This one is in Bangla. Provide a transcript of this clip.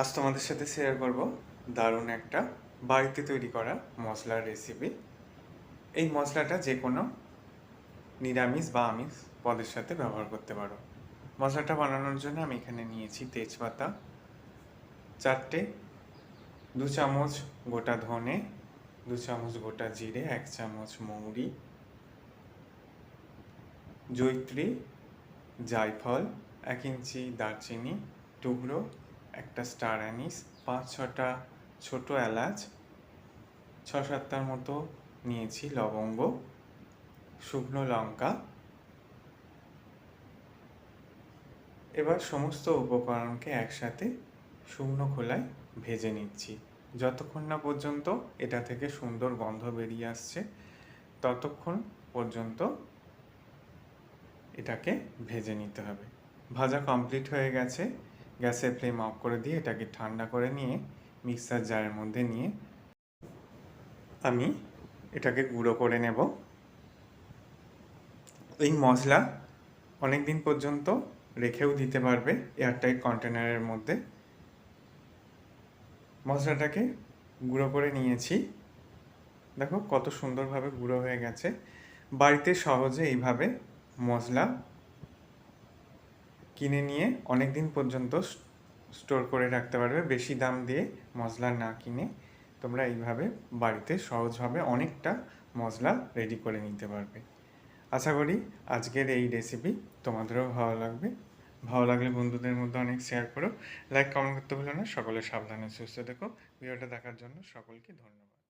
আজ তোমাদের সাথে শেয়ার করব দারুণ একটা বাড়িতে তৈরি করা মশলার রেসিপি এই মশলাটা যে কোনো নিরামিষ বা আমিষ পদের সাথে ব্যবহার করতে পারো। মশলাটা বানানোর জন্য আমি এখানে নিয়েছি তেজপাতা, চারটে দু চামচ গোটা ধনে, দু চামচ গোটা জিরে, এক চামচ মৌরি, জৈত্রী, জায়ফল, এক ইঞ্চি দারচিনি, টুকরো একটা স্টার অ্যানিস পাঁচ, ছটা ছোট এলাচ, ছ, সাতটার মতো নিয়েছি লবঙ্গ, শুকনো লঙ্কা। এবার সমস্ত উপকরণকে একসাথে শুকনো খোলায় ভেজে নিচ্ছি। যতক্ষণ না পর্যন্ত এটা থেকে সুন্দর গন্ধ বেরিয়ে আসছে, ততক্ষণ পর্যন্ত এটাকে ভেজে নিতে হবে। ভাজা কমপ্লিট হয়ে গেছে। গ্যাসের ফ্লেম অফ করে দিয়ে এটাকে ঠান্ডা করে নিয়ে মিক্সার জারের মধ্যে নিয়ে আমি এটাকে গুঁড়ো করে নেব। এই মশলা অনেক দিন পর্যন্ত রেখেও দিতে পারবে এয়ারটাইট কন্টেনারের মধ্যে। মশলাটাকে গুঁড়ো করে নিয়েছি। দেখো কত সুন্দরভাবে গুঁড়ো হয়ে গেছে। বাড়িতে সহজে এইভাবে মশলা কিনে নিয়ে অনেক দিন পর্যন্ত স্টোর করে রাখতে পারবে। বেশি দাম দিয়ে মশলা না কিনে তোমরা এইভাবে বাড়িতে সহজভাবে অনেকটা মশলা রেডি করে নিতে পারবে। আশা করি আজকের এই রেসিপি তোমাদেরও ভালো লাগবে। ভালো লাগলে বন্ধুদের মধ্যে অনেক শেয়ার করো। লাইক কমেন্ট করতে ভুলো না। সকলে সাবধানে সুস্থ দেখো ভিডিওটা দেখার জন্য সকলকে ধন্যবাদ।